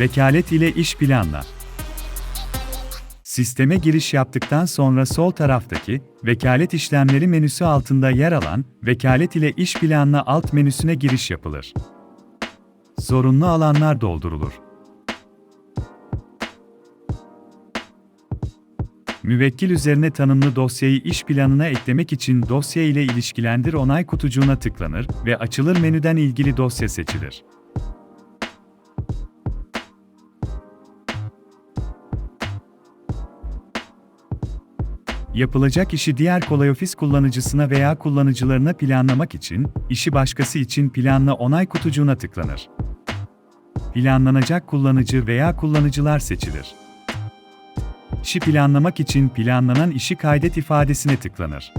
Vekalet ile iş planla. Sisteme giriş yaptıktan sonra sol taraftaki Vekalet işlemleri menüsü altında yer alan Vekalet ile iş planla alt menüsüne giriş yapılır. Zorunlu alanlar doldurulur. Müvekkil üzerine tanımlı dosyayı iş planına eklemek için dosya ile ilişkilendir onay kutucuğuna tıklanır ve açılır menüden ilgili dosya seçilir. Yapılacak işi diğer kolay ofis kullanıcısına veya kullanıcılarına planlamak için, işi başkası için planla onay kutucuğuna tıklanır. Planlanacak kullanıcı veya kullanıcılar seçilir. İşi planlamak için planlanan işi kaydet ifadesine tıklanır.